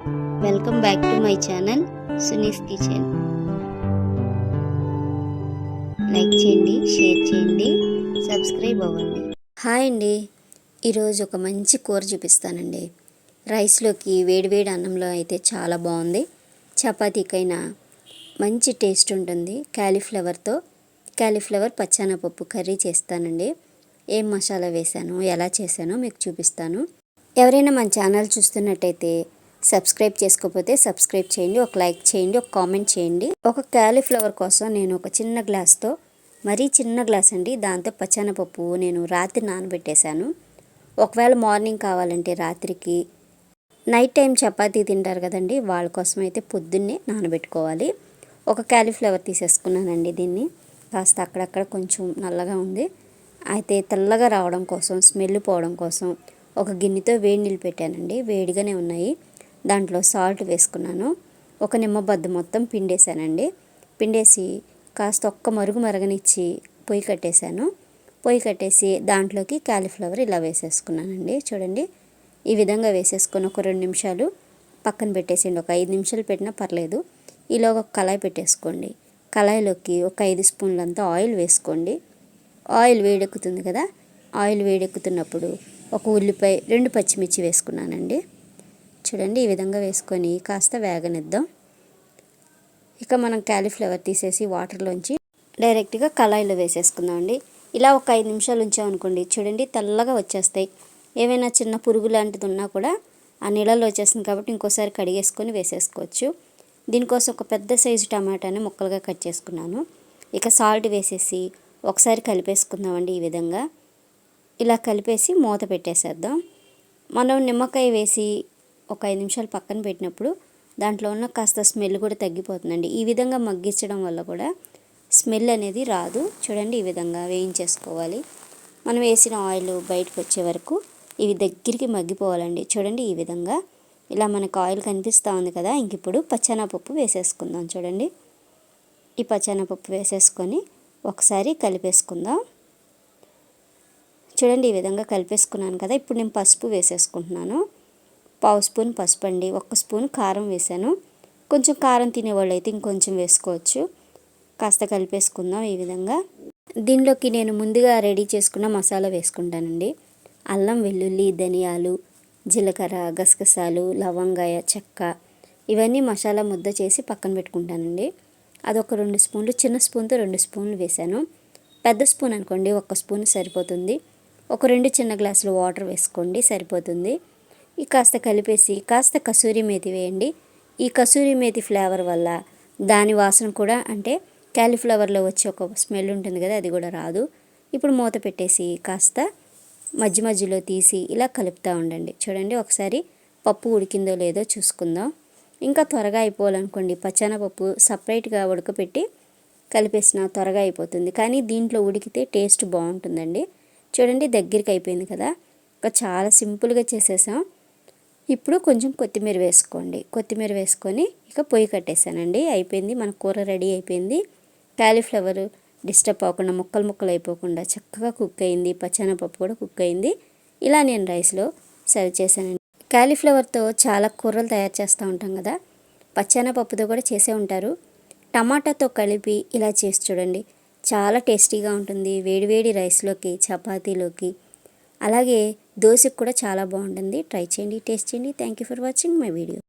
Welcome back to my channel Suni's kitchen like చేయండి share చేయండి subscribe అవ్వండి. Hi అండి. ఈరోజు ఒక మంచి కూర చూపిస్తానండి. రైస్లోకి వేడివేడి అన్నంలో అయితే చాలా బాగుంది. చపాతీకైనా మంచి టేస్ట్ ఉంటుంది. క్యాలీఫ్లవర్తో క్యాలీఫ్లవర్ పచ్చానపప్పు కర్రీ చేస్తానండి. ఏం మసాలా వేశాను ఎలా చేశానో మీకు చూపిస్తాను. ఎవరైనా మన ఛానల్ చూస్తున్నట్టయితే సబ్స్క్రైబ్ చేసుకోకపోతే సబ్స్క్రైబ్ చేయండి ఒక లైక్ చేయండి ఒక కామెంట్ చేయండి. ఒక క్యాలీఫ్లవర్ కోసం నేను ఒక చిన్న గ్లాస్తో మరీ చిన్న గ్లాస్ అండి దాంతో పచ్చానపప్పు నేను రాత్రి నానబెట్టేశాను. ఒకవేళ మార్నింగ్ కావాలంటే రాత్రికి నైట్ టైం చపాతీ తింటారు కదండి వాళ్ళ కోసం అయితే పొద్దున్నే నానబెట్టుకోవాలి. ఒక క్యాలీఫ్లవర్ తీసేసుకున్నానండి దీన్ని. కాస్త అక్కడక్కడ కొంచెం నల్లగా ఉంది. అయితే తెల్లగా రావడం కోసం స్మెల్ పోవడం కోసం ఒక గిన్నెతో వేడి నీళ్ళు పెట్టానండి వేడిగానే ఉన్నాయి. దాంట్లో సాల్ట్ వేసుకున్నాను. ఒక నిమ్మబద్ద మొత్తం పిండేశానండి. పిండేసి కాస్త ఒక్క మరుగు మరగనిచ్చి పొయ్యి కట్టేశాను. పొయ్యి కట్టేసి దాంట్లోకి క్యాలీఫ్లవర్ ఇలా వేసేసుకున్నానండి. చూడండి ఈ విధంగా వేసేసుకొని ఒక రెండు నిమిషాలు పక్కన పెట్టేసేయండి. ఒక ఐదు నిమిషాలు పెట్టినా పర్లేదు. ఈలోగా ఒక కళాయి పెట్టేసుకోండి. కళాయిలోకి ఒక ఐదు స్పూన్లంతా ఆయిల్ వేసుకోండి. ఆయిల్ వేడెక్కుతుంది కదా ఆయిల్ వేడెక్కుతున్నప్పుడు ఒక ఉల్లిపాయ రెండు పచ్చిమిర్చి వేసుకున్నానండి. చూడండి ఈ విధంగా వేసుకొని కాస్త వేగనిద్దాం. ఇక మనం క్యాలీఫ్లవర్ తీసేసి వాటర్లోంచి డైరెక్ట్గా కళాయిలో వేసేసుకుందామండి. ఇలా ఒక ఐదు నిమిషాలు ఉంచామనుకోండి చూడండి తెల్లగా వచ్చేస్తాయి. ఏమైనా చిన్న పురుగు లాంటిది ఉన్నా కూడా ఆ నీళ్ళలో వచ్చేస్తుంది కాబట్టి ఇంకోసారి కడిగేసుకొని వేసేసుకోవచ్చు. దీనికోసం ఒక పెద్ద సైజు టమాటాని ముక్కలుగా కట్ చేసుకున్నాను. ఇక సాల్ట్ వేసేసి ఒకసారి కలిపేసుకుందామండి ఈ విధంగా. ఇలా కలిపేసి మూత పెట్టేసేద్దాం. మనం నిమ్మకాయ వేసి ఒక ఐదు నిమిషాలు పక్కన పెట్టినప్పుడు దాంట్లో ఉన్న కాస్త స్మెల్ కూడా తగ్గిపోతుందండి. ఈ విధంగా మగ్గించడం వల్ల కూడా స్మెల్ అనేది రాదు. చూడండి ఈ విధంగా వేయించేసుకోవాలి. మనం వేసిన ఆయిల్ బయటకు వచ్చే వరకు ఇవి దగ్గరికి మగ్గిపోవాలండి. చూడండి ఈ విధంగా ఇలా మనకు ఆయిల్ కనిపిస్తూ ఉంది కదా ఇంక ఇప్పుడు పచ్చెనపప్పు వేసేసుకుందాం చూడండి. ఈ పచ్చెనపప్పు వేసేసుకొని ఒకసారి కలిపేసుకుందాం. చూడండి ఈ విధంగా కలిపేసుకున్నాను కదా ఇప్పుడు నేను పసుపు వేసేసుకుంటున్నాను. పావు స్పూన్ పసుపు అండి ఒక స్పూన్ కారం వేసాను కొంచెం కారం తినేవాళ్ళు అయితే ఇంకొంచెం వేసుకోవచ్చు. కాస్త కలిపేసుకుందాం ఈ విధంగా. దీనిలోకి నేను ముందుగా రెడీ చేసుకున్న మసాలా వేసుకుంటానండి. అల్లం వెల్లుల్లి ధనియాలు జీలకర్ర గసగసాలు లవంగాయ చెక్క ఇవన్నీ మసాలా ముద్ద చేసి పక్కన పెట్టుకుంటానండి. అదొక రెండు స్పూన్లు చిన్న స్పూన్తో రెండు స్పూన్లు వేసాను పెద్ద స్పూన్ అనుకోండి ఒక స్పూన్ సరిపోతుంది. ఒక రెండు చిన్న గ్లాసులు వాటర్ వేసుకోండి సరిపోతుంది. ఈ కాస్త కలిపేసి కాస్త కసూరి మేతి వేయండి. ఈ కసూరి మేతి ఫ్లేవర్ వల్ల దాని వాసన కూడా అంటే క్యాలీఫ్లవర్లో వచ్చే ఒక స్మెల్ ఉంటుంది కదా అది కూడా రాదు. ఇప్పుడు మూత పెట్టేసి కాస్త మధ్య మధ్యలో తీసి ఇలా కలుపుతూ ఉండండి. చూడండి ఒకసారి పప్పు ఉడికిందో లేదో చూసుకుందాం. ఇంకా త్వరగా అయిపోవాలనుకోండి పచ్చనపప్పు సపరేట్గా ఉడకపెట్టి కలిపేసిన త్వరగా అయిపోతుంది. కానీ దీంట్లో ఉడికితే టేస్ట్ బాగుంటుందండి. చూడండి దగ్గరికి అయిపోయింది కదా. ఇంకా చాలా సింపుల్గా చేసేసాం. ఇప్పుడు కొంచెం కొత్తిమీర వేసుకోండి. కొత్తిమీర వేసుకొని ఇక పొయ్యి కట్టేసానండి అయిపోయింది. మన కూర రెడీ అయిపోయింది. క్యాలీఫ్లవర్ డిస్టర్బ్ అవ్వకుండా ముక్కలు ముక్కలు అయిపోకుండా చక్కగా కుక్ అయింది. పచ్చనపప్పు కూడా కుక్ అయింది. ఇలా నేను రైస్లో సర్వ్ చేశానండి. క్యాలీఫ్లవర్తో చాలా కూరలు తయారు చేస్తూ ఉంటాం కదా. పచ్చనపప్పుతో కూడా చేసే ఉంటారు. టమాటాతో కలిపి ఇలా చేసి చూడండి. చాలా టేస్టీగా ఉంటుంది. వేడివేడి రైస్లోకి చపాతీలోకి. అలాగే దోశకు కూడా చాలా బాగుంటుంది. ట్రై చేయండి టేస్ట్ చేయండి. Thank you for watching my video